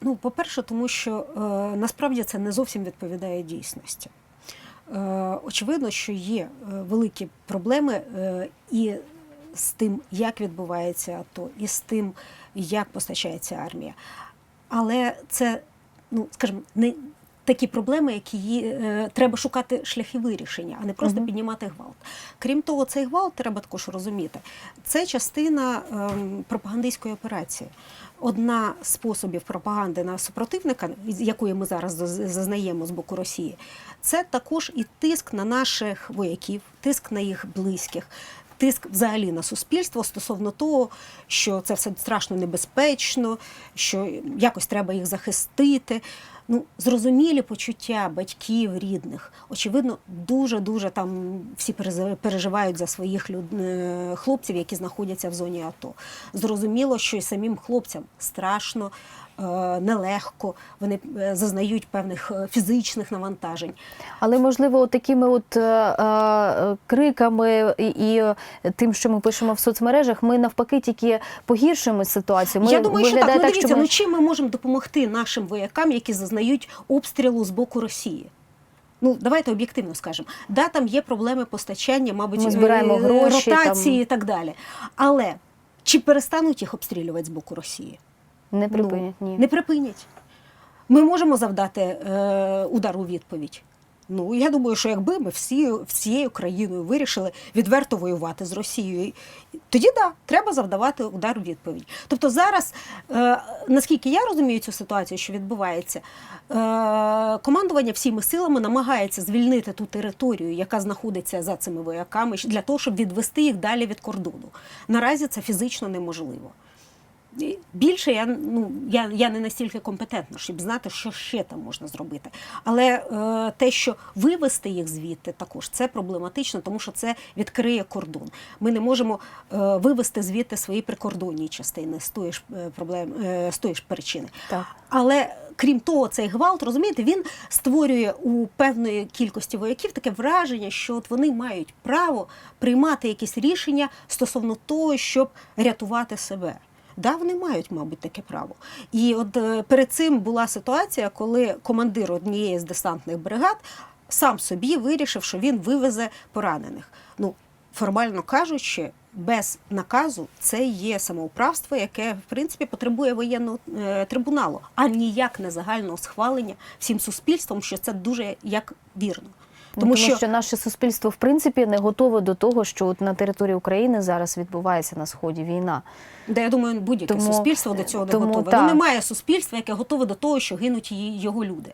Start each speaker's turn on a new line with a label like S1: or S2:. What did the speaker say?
S1: Ну, по-перше, тому що е, насправді це не зовсім відповідає дійсності. Е, очевидно, що є е, великі проблеми е, і з тим, як відбувається АТО, і з тим, як постачається армія. Але це, ну скажімо, не такі проблеми, які є, е, треба шукати шляхи вирішення, а не просто
S2: Мгм.
S1: піднімати гвалт. Крім того, цей гвалт треба також розуміти. Це частина ем, пропагандистської операції. Одна з способів пропаганди на супротивника, якої ми зараз зазнаємо з боку Росії, це також і тиск на наших вояків, тиск на їх близьких. Тиск взагалі на суспільство стосовно того, що це все страшно небезпечно, що якось треба їх захистити. Ну, зрозумілі почуття батьків, рідних. Очевидно, дуже дуже там всі переживають за своїх люд... е, хлопців, які знаходяться в зоні АТО. Зрозуміло, що і самим хлопцям страшно, нелегко. Вони е, зазнають певних е, фізичних навантажень.
S2: Але можливо, такими от е, е, криками і, тим, що ми пишемо в соцмережах, ми навпаки тільки погіршимо ситуацію. Ми
S1: Я думаю, що так.
S2: виглядає
S1: Ну, дивіться,
S2: що ми...
S1: ну чим ми можемо допомогти нашим воякам, які зазнають обстрілу з боку Росії? Ну, давайте об'єктивно скажемо. Да, там є проблеми постачання, мабуть,
S2: Ми збираємо
S1: е,
S2: гроші,
S1: ротації
S2: там.
S1: і так далі. Але чи перестануть їх обстрілювати з боку Росії?
S2: Не припинять.
S1: Ну,
S2: Ні.
S1: Не припинять. Ми можемо завдати е, удар у відповідь. Ну, я думаю, що якби ми всі, всією країною вирішили відверто воювати з Росією, тоді да, треба завдавати удар у відповідь. Тобто зараз, е, наскільки я розумію цю ситуацію, що відбувається, е, командування всіми силами намагається звільнити ту територію, яка знаходиться за цими вояками, для того, щоб відвести їх далі від кордону. Наразі це фізично неможливо. Більше я ну я, я не настільки компетентна, щоб знати, що ще там можна зробити. Але е, те, що вивести їх звідти, також це проблематично, тому що це відкриє кордон. Ми не можемо е, вивести звідти свої прикордонні частини з тої ж е, проблем е, з тої ж причини.
S2: Так.
S1: Але крім того, цей гвалт, розумієте, він створює у певної кількості вояків таке враження, що от вони мають право приймати якісь рішення стосовно того, щоб рятувати себе. Да, вони мають, мабуть, таке право. І от е, перед цим була ситуація, коли командир однієї з десантних бригад сам собі вирішив, що він вивезе поранених. Ну, формально кажучи, без наказу це є самоуправство, яке в принципі потребує воєнного е, трибуналу, а ніяк не загального схвалення всім суспільством, що це дуже як вірно.
S2: Ну, Тому, що... наше суспільство в принципі не готове до того, що от на території України зараз відбувається на сході війна.
S1: Де я думаю, будь-яке
S2: Тому-
S1: суспільство до цього не
S2: тому
S1: готове. Ну немає суспільства, яке готове до того, що гинуть її- його люди.